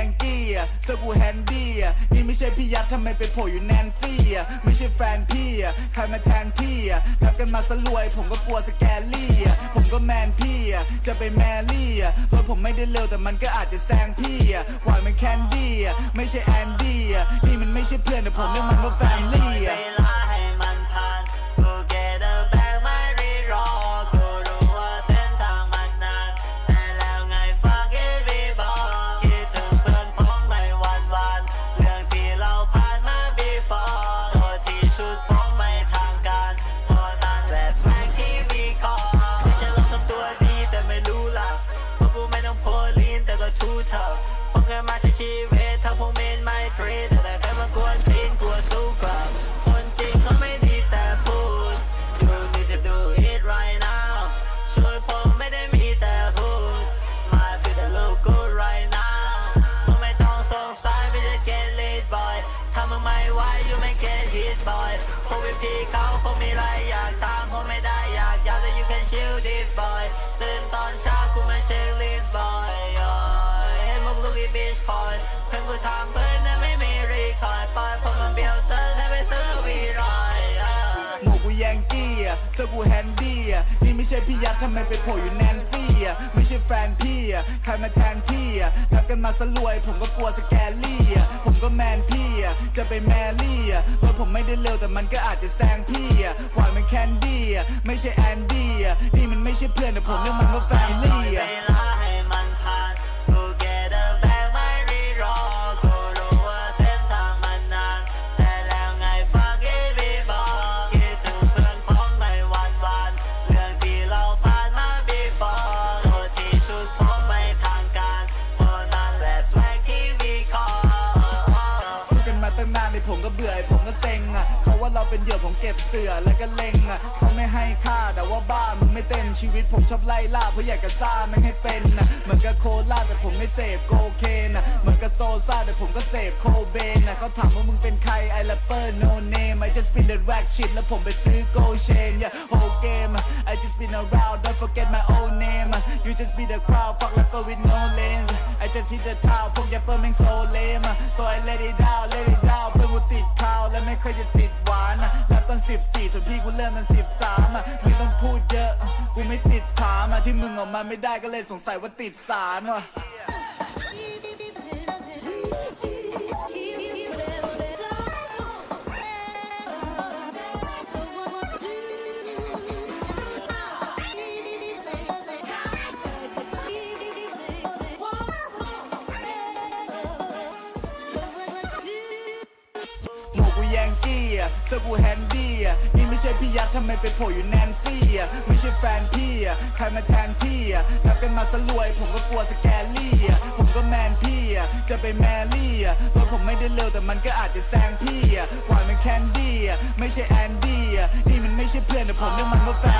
อะเสื้อกูแฮนดี้อะนี่ไม่ใช่พี่ยัดทำไมไปโผล่อยู่แนนซี่อะไม่ใช่แฟนพี่อะใครมาแทนที่อะทับกันมาสลวย ผมก็กลัวสแกลลี่อะผมก็แมนพี่อะจะไปแมรี่อะรถผมไม่ได้เร็วแต่มันก็อาจจะแซงพี่อะหวานเป็นแคนดี้อะไม่ใช่แอนดี้อะนี่มันไม่ใช่เพื่อนแต่ผมเรียกมันว่าแฟมลี่อะ พี่เขาคงมีอะไรอยากทำ อะเสื้อกูแฮนดี้อะนี่ไม่ใช่พี่ยักษ์ทำไมไปโผล่อยู่แนนซี่อะไม่ใช่แฟนพี่อะใครมาแทนที่อะทักกันมาสลวย ผมก็กลัวสแกลลี่อะผมก็แมนพี่อะจะไปแมรี่อะรถผมไม่ได้เร็วแต่มันก็อาจจะแซงพี่อะหวานเป็นแคนดี้อะไม่ใช่แอนดี้อะนี่มันไม่ใช่เพื่อนแต่ผมเรียกมันว่าแฟมลี่อะ นมาตั้งนานในผมก็เบื่อผมก็เซ็งอะเขาว่าเราเป็นเหยื่อผมเก็บเสือแล้วก็เล็งอะเขาไม่ให้ค่าแต่ว่าบ้ามึงไม่เต้นชีวิตผมชอบไล่ล่าเพราะอยากจะซ่าไม่ให้เป็นอะเหมือนกับโคลาแต่ผมไม่เสพโคเคนอะเหมือนกับโซซ่าแต่ผมก็เสพโคเบนอะเขาถามว่ามึงเป็นใครไอแรปเปอร์ no name I just spin that rack shit แล้วผมไปซื้อโกเชน yeah whole game I just been around don't forget my old name you just be the crowd fuck rapper with no lanes I just hit the top พวกแรปเปอร์แม่งโซเลม so I let it out let it out เพื่อนกูติดข่าวและไม่เคยจะติดหวานอะแล้วตอน 14ส่วนพี่กูเริ่มตอน13ไม่ต้องพูดเยอะกูไม่ติด ที่มึงออกมาไม่ได้ก็เลยสงสัยว่าติดสารว่ะ อะเสื้อกูแฮนดี้อะนี่ไม่ใช่พี่ยักษ์ทำไมไปโผล่อยู่แนนซี่อะไม่ใช่แฟนพี่อะใครมาแทนที่อะทับกันมาซะรวย ผมก็กลัวสแกลลี่อะผมก็แมนพี่อะจะไปแมรี่อะรถผมไม่ได้เร็วแต่มันก็อาจจะแซงพี่อะหวานเป็นแคนดี้อะไม่ใช่แอนดี้อะนี่มันไม่ใช่เพื่อนแต่ผมเรียกมันว่าแฟน